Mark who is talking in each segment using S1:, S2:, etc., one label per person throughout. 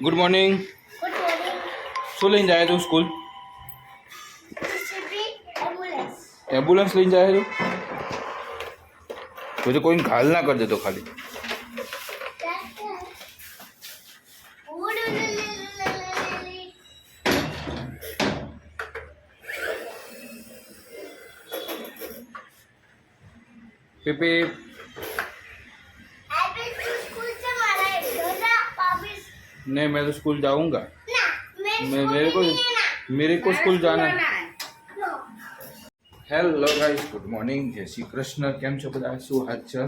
S1: Good morning
S2: good morning
S1: શું લઈને જાય તું સ્કૂલ
S2: જીસીબી એમ્બ્યુલન્સ
S1: એમ્બ્યુલન્સ લઈને જાય તું તો તો કોઈને ઘાલ ના કરી દેતો ખાલી પીપી नहीं मैं तो स्कूल जाऊंगा मैं मेरे को मेरे को स्कूल जाना હેલો ગાઈસ ગુડ મોર્નિંગ જય શ્રી કૃષ્ણ કેમ છો બધા શું હાથ છે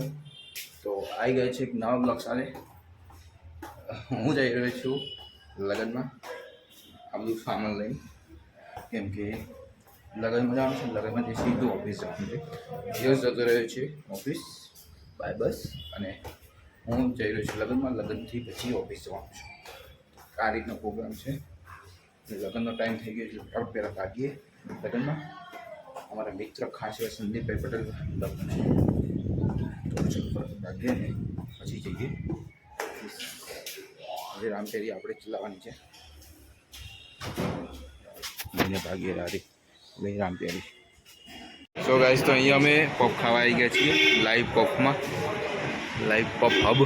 S1: તો આવી ગયા છે એક નવા બ્લોગ સાથે હું જઈ રહ્યો છું લગ્નમાં આ બધું સામાન લઈને કેમ કે લગ્નમાં જવાનું છે લગ્નમાંથી સીધું ઓફિસ જવાનું છે દિવસ જતો રહ્યો છે ઓફિસ બાય બસ અને હું જઈ રહ્યો છું લગ્નમાં લગ્નથી પછી ઓફિસ જવાનું છું આ પ્રોગ્રામ છે. લગ્નનો ટાઈમ થઈ ગયો છે. ફટાફટ પહેલાં ભાગીએ લગ્નમાં અમારા મિત્ર ખાસ એવા સંદીપભાઈ પટેલ લગ્ન કાઢીએ ને પછી જઈએ. હવે રામપેરી આપણે ચલાવવાની છે. લઈને ભાગીએ રારી ભાઈ રામપેરી સો ગાઈસ તો અહીંયા અમે પફ ખાવા આવી ગયા છીએ લાઈવ પફમાં. લાઈવ પફ હબ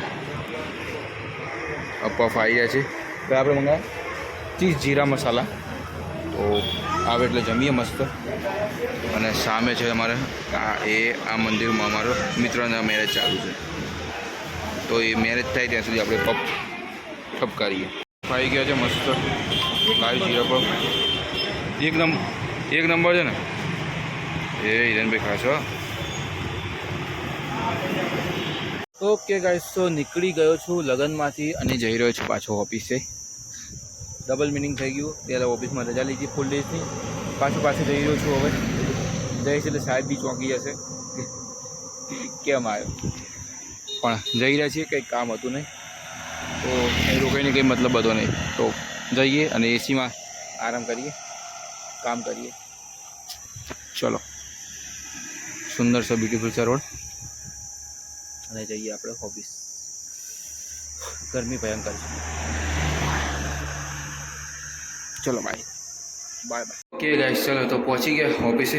S1: પફ આવી ગયા છે. તો આપણે મંગાવ્યા ચીઝ જીરા મસાલા. તો આવે એટલે જમીએ મસ્ત. અને સામે છે અમારે આ એ, આ મંદિરમાં અમારો મિત્રના મેરેજ ચાલુ છે. તો એ મેરેજ થાય ત્યાં સુધી આપણે પપ ઠપકારીએ ફાઈ ગયા છે મસ્ત. લાઈવ જીરા પપ. એકદમ એક નંબર છે ને? એ હિરેનભાઈ ખાશો ઓકે ગાઈસ તો નીકળી ગયો છું લગ્નમાંથી અને જઈ રહ્યો છું પાછો ઓફિસે. ડબલ મિનિંગ થઈ ગયું. ત્યારે ઓફિસમાં રજા લીધી ફૂલ ડેઝની પાછું પાછું જઈ રહ્યો છું હવે. જઈશ એટલે સાહેબ બી ચોંકી જશે. કેમ આવ્યો? પણ જઈ રહ્યા છીએ કંઈક કામ હતું નહીં. તો એ રોકાઈને કંઈ મતલબ હતો નહીં. તો જઈએ અને એસીમાં આરામ કરીએ, કામ કરીએ. ચલો. સુંદર છે બ્યુટીફુલ છે રોડ અને જઈએ આપણે ઓફિસ ગરમી ભયંકર છે. ચલો બાય બાય બાય કે ગાઈસ ચલો, તો પહોંચી ગયા ઓફિસે.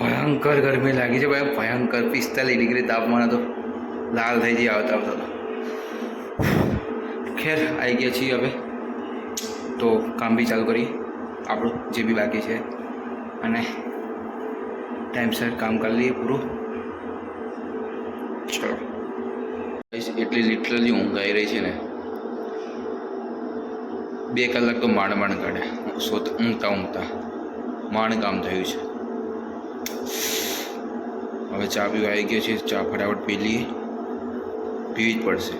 S1: ભયંકર ગરમી લાગી છે ભાઈ. ભયંકર પિસ્તાલીસ ડિગ્રી તાપમાન હતો લાલ થઈ જઈ આવતા આવતા તો. ખેર આવી ગયા છીએ હવે. તો કામ બી ચાલુ કરીએ. આપણું જે બી બાકી છે. અને ટાઈમસર કામ કરી લઈએ પૂરું. Guys, એટલી લિટરલી ઊંઘ આવી રહી છે ને. બે કલાક તો માંડ માંડ કાઢે. સોત ઊંઘતા ઊંઘતા. માંડ કામ થયું છે. હવે ચા પીવા આવી ગયો છે. ચા ફટાફટ પી લઈએ. પીવી જ પડશે.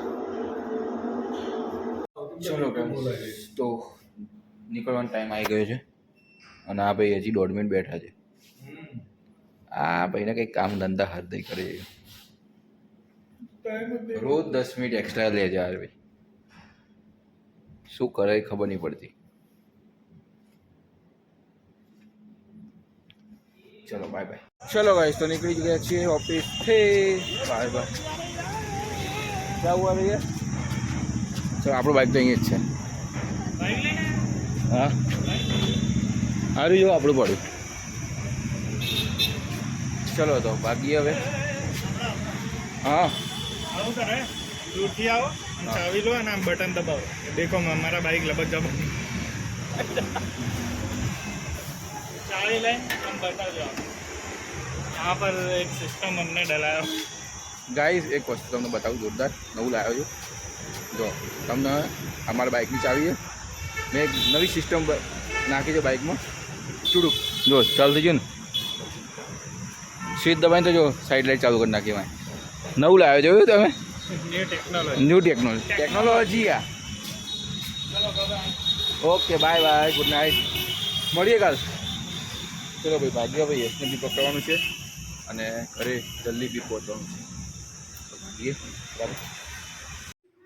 S1: ચલો તો નીકળવાનો ટાઈમ આવી ગયો છે. અને આ ભાઈ હજી દોઢ મિનિટ બેઠા છે. આ ભાઈને કંઈક કામ ધંધા હાથ દઈ કરે છે. રોજ દસ મિનિટ એક્સ્ટ્રા લે છે યાર ભાઈ શું કરે ખબર નહીં પડતી. ચલો બાય બાય ચલો ગાઈસ તો નીકળી ગયા છીએ ઓફિસથી. બાય બાય જવું આવી ગયા? ચલો આપણું બાઇક તો અહીંયા જ છે. હા? સારું જો આપણું પડ્યું. ચલો તો બાકી હવે. હા.
S3: આવું કરે દૂરથી આવો ચાવી લો અને આમ બટન દબાવો દેખો મારા બાઈક લબક જબ ચાવી લઈને આમ બતાવજો यहाँ पर एक सिस्टम हमने डलाया
S1: ગાઈઝ એક વસ્તુ તમને બતાવું જોરદાર નવું લાવ્યો છું જો તમને અમારા બાઇકની ચાવી છે મેં એક નવી સિસ્ટમ નાખી છે બાઇકમાં ચૂડુક જો ચાલુ થઈ ગયું ને સ્વિચ દબાઈને તો જો સાઈડ લાઇટ ચાલુ કરી નાખી મેં નવું લાવ્યો જોયું તમે? ન્યૂ ટેકનોલોજી ટેકનોલોજી આ. Okay bye bye good night મળીએ કાલ. ચલો ભાઈ ભાગ્યા ભાઈ એસને બી પકડવાનું છે. અને ઘરે જલ્દી બી પહોંચવાનું છે.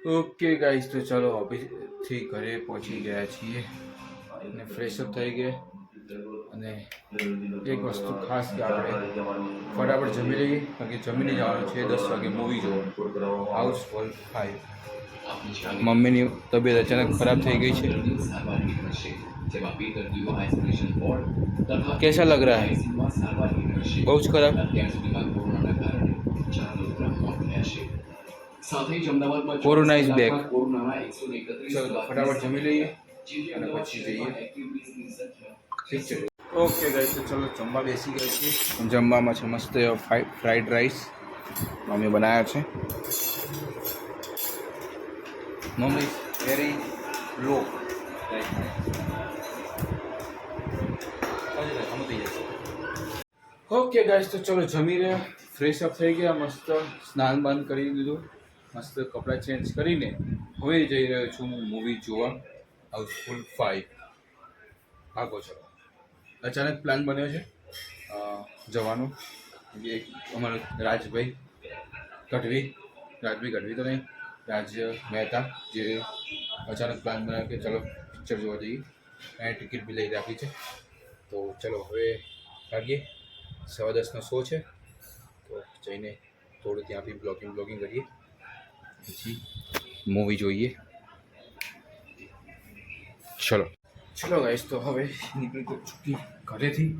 S1: ઓકે ગાઈસ તો ચાલો ઓફિસથી ઘરે પહોંચી ગયા છીએ. અને ફ્રેશ અપ થઈ ગયા. અને એક વસ્તુ ખાસ કે આપણે ફટાફટ જમી લઈએ કારણ કે જમીને જવાનું છે દસ વાગે મૂવી જોવાનું હાઉસફુલ ફાઈવ મમ્મીની તબિયત અચાનક ખરાબ થઈ ગઈ છે કેસા લગ રહા હૈ બહુ જ ખરાબ કોરોના ઇઝ બેક ફટાફટ જમી લઈએ અને પછી જઈએ પિક્ચર ઓકે ગાઈસ તો ચલો જમવા બેસી ગયા છે જમવામાં છે મસ્ત ફ્રાઈડ રાઈસ મમ્મી બનાવ્યા છે. Mummy very low okay guys તો ચલો જમી રહ્યા. ફ્રેશ અપ થઈ ગયા મસ્ત સ્નાન બાન કરી દીધું મસ્ત કપડાં ચેન્જ કરીને હવે જઈ રહ્યો છું હું મૂવી જોવા. હાઉસફુલ ફાઈવ ભાગો ચલો. અચાનક પ્લાન બન્યો છે જવાનો. એક અમારો રાજભાઈ ગઢવી રાજભાઈ ગઢવી તો નહીં રાજ મહેતા, જે અચાનક પ્લાન બનાવ્યો કે ચલો પિક્ચર જોવા જઈએ. એને ટિકિટ બી લઈ રાખી છે. તો ચલો હવે કાઢીએ સવા દસનો શો છે. તો જઈને થોડું ત્યાં બી બ્લોગિંગ બ્લોગિંગ કરીએ. પછી મૂવી જોઈએ. ચલો. ચલો ગાઈસ તો હવે નીકળી તો ચૂકી ઘરેથી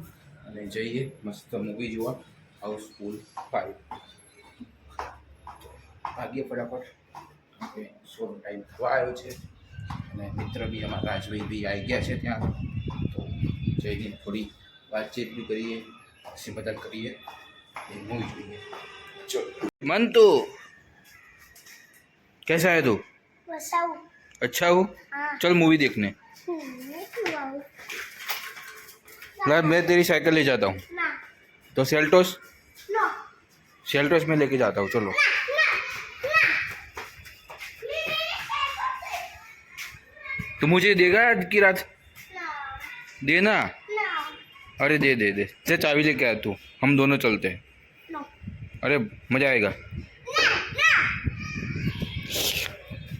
S1: અને જઈએ મસ્ત મૂવી જોવા હાઉસફુલ ફાઈવ ભાગીએ ફટાફટ કે શોનો ટાઈમ થવા આવ્યો છે અને મિત્ર બી અમારા રાજભાઈ બી આવી ગયા છે ત્યાં તો જઈને થોડી વાતચીત બી કરીએ હસી મજાક કરીએ એ મૂવી જોઈએ ચલો મંતુ कैसा है तू
S2: वसाऊ
S1: अच्छा हो
S2: हाँ
S1: चल मूवी देखने
S2: हम्म, क्यों आऊं?
S1: ला मैं तेरी साइकिल ले जाता हूँ। तो सेल्टोस सेल्टोस में लेके जाता हूँ चलो। तो मुझे देगा आज की रात? देना अरे दे दे दे। से चाबी लेके आया तू। हम दोनों चलते हैं। अरे मज़ा आएगा।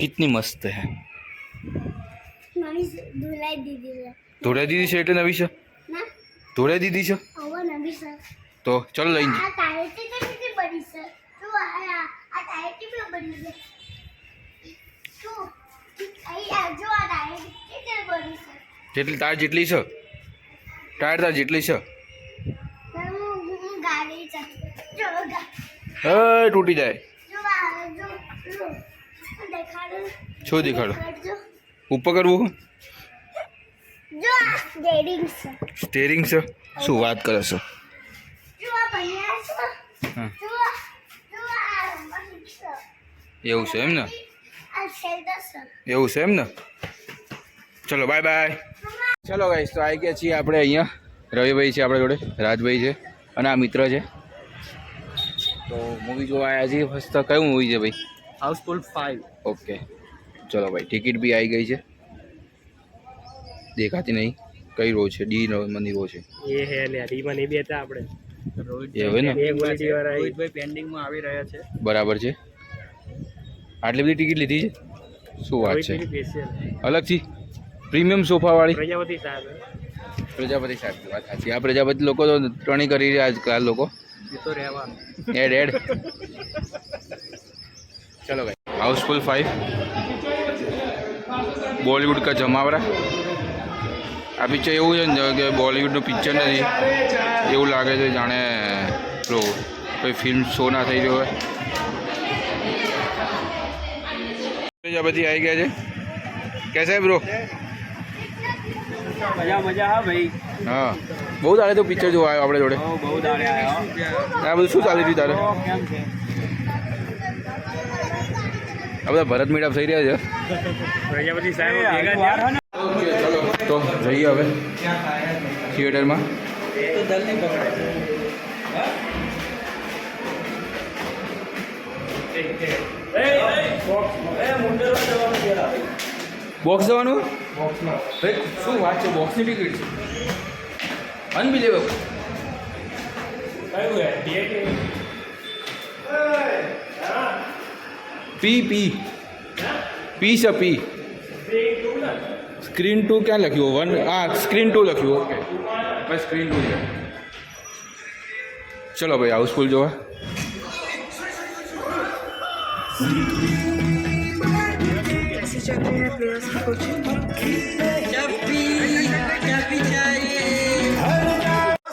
S1: कितनी मस्त है।
S2: ધોલાઈ દીધી છે.
S1: ધોલાઈ દીધી છે એટલે નવી છે? ધોલાઈ દીધી છે?
S2: નવી છે.
S1: તો ચલ લઈને
S2: આ તો કેટલી બની છે. તો આ આ ટાયરથી પણ બની છે. તો આ જો આ ટાયર કેટલી બની છે.
S1: જેટલી તાર જેટલી છે? ટાયર તાર જેટલી છે? એ તૂટી જાય. શું દેખાડો? ઉપર કરવું સ્ટેરિંગ છે શું વાત કરો છો? એવું છે એમ ને? એવું છે એમ ને? ચલો બાય બાય ચલો ગાઈશ તો આવી ગયા છીએ આપણે અહીંયા. રવિભાઈ છે આપણે જોડે રાજભાઈ છે અને આ મિત્ર છે. તો મૂવી જોવા આવ્યા છીએ ફર્સ્ટ કયું મૂવી છે ભાઈ?
S3: હાઉસફુલ ફાઈવ
S1: ઓકે ચલો ભાઈ ટિકિટ બી આવી ગઈ છે. દેખાતી નહીં. કઈ રો છે ડી નો રો છે.
S3: એ હે લે ડી માં નહીં બેતા આપણે.
S1: એ હોય ને?
S4: રોહિતભાઈ પેન્ડિંગમાં આવી રહ્યા છે.
S1: બરાબર છે. આટલી બધી ટિકિટ લીધી છે? શું વાત છે? અલગથી? પ્રીમિયમ સોફા વાળી
S3: પ્રજાપતિ સાહેબ.
S1: પ્રજાપતિ સાહેબ વાત સાચી. આ પ્રજાપતિ લોકો તો ત્રણેય કરી રહ્યા છે કાલ લોકો.
S4: એ તો રહેવા.
S1: એડ એડ ચલો ભાઈ. હાઉસફુલ ફાઈવ बॉलीवुड કા जमावड़ा આ પિક્ચર એવું છે ને કે બોલિવૂડનું પિક્ચર નથી. એવું લાગે છે જાણે પેલો કોઈ ફિલ્મ શો ના થઈ રહ્યો હોય. બધી આવી ગયા છે. કેસે બ્રો
S4: મજા મજા હા ભાઈ.
S1: હા. બહુ તારે તો પિક્ચર જોવા આવ્યો આપણે જોડે.
S4: બહુ દાડે
S1: આ બધું શું ચાલી રહ્યું તારે? આ બધા ભરત મીડઅપ થઈ રહ્યા છે.
S3: પ્રજાપતિ સાહેબ
S1: તો જઈએ હવે થિયેટરમાં. બોક્સ જવાનું? ભાઈ, શું વાત છે? બોક્સની ટિકિટ છે. અનબિલેવેબલ પી પી પી છે પી સ્ક્રીન ટુ ક્યાં લખ્યું વન હા સ્ક્રીન ટુ લખ્યું ઓકે ભાઈ સ્ક્રીન ટુ છે ચલો ભાઈ હાઉસફુલ જોવા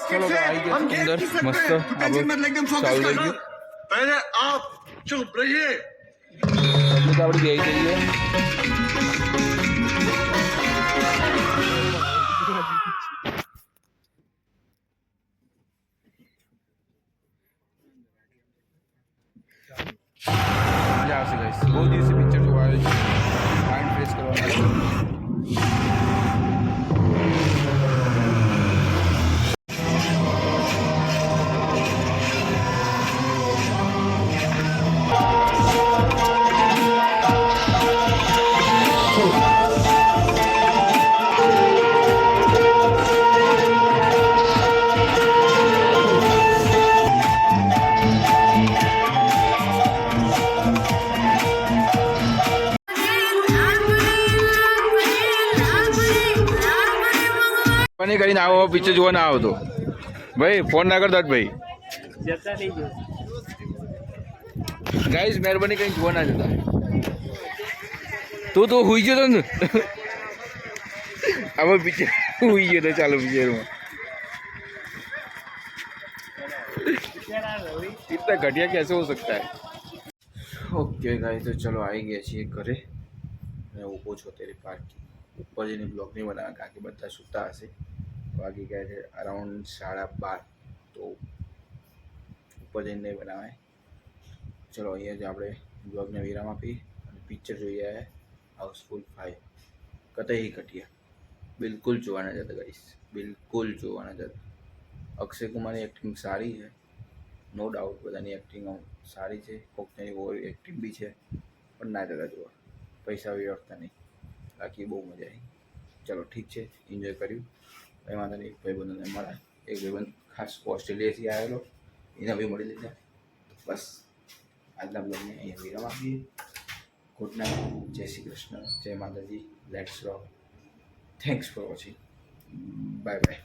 S1: ચલો તો આવી ગયો છું અંદર મસ્ત આપણું ચાલુ થઈ ગયું
S5: पहले आप चुप रहिए
S1: પબ્લિક આપણી બે જઈએ આવશે ગાઈસ બહુ દિવસે પિક્ચર જોવા આવ્યો છે. માઇન્ડ ફ્રેશ કરવા પણ કરીને આવો પિક્ચર જોવા ના આવતો ભાઈ ફોન ના કરતા જ ભાઈ
S3: જતા નહીં જો
S1: ગાઈસ મહેરબાની કરીને જોવા ના જતા તું તો હુઈ ગયો તો ને આમાં પિક્ચર હુઈ ગયો તો ચાલો પિક્ચરમાં इतना घटिया कैसे हो सकता है ઓકે ગાઈ તો ચલો આવી ગયા છીએ ઘરે મેં ઊભો છો તેરી પાર્કી ઉપર જઈને બ્લોગ નહીં બનાવ્યા કારણ કે બધા સૂતા હશે વાગી ગયા છે અરાઉન્ડ સાડા બાર. તો ઉપર જઈને નહીં બનાવાય. ચલો, અહીંયા જ આપણે બ્લોગને વિરામ આપી અને પિક્ચર જોઈએ આવ્યા હાઉસફુલ ફાઈવ કતઈ ઘટિયા બિલકુલ જોવાના જતા ગાઈસ બિલકુલ જોવાના જતા. અક્ષય કુમારની એક્ટિંગ સારી છે. નો ડાઉટ બધાની એક્ટિંગ સારી છે. કોકની ઓવર એક્ટિંગ બી છે. પણ ના જતા જોવા. પૈસા વ્યવસ્થા નહીં. બાકી બહુ મજા આવી. ચલો, ઠીક છે. એન્જોય કર્યું. કંઈ વાંધો નહીં, એક ભાઈબંધોને મળ્યા એક ભાઈબંધ ખાસ ઓસ્ટ્રેલિયાથી આવેલો. એને બી મળી લીધા. બસ. આજના બ્લોગને અહીંયા વિરામ આપીએ. ગુડ નાઇટ જય શ્રી કૃષ્ણ. જય માતાજી. Let's rock thanks for watching bye bye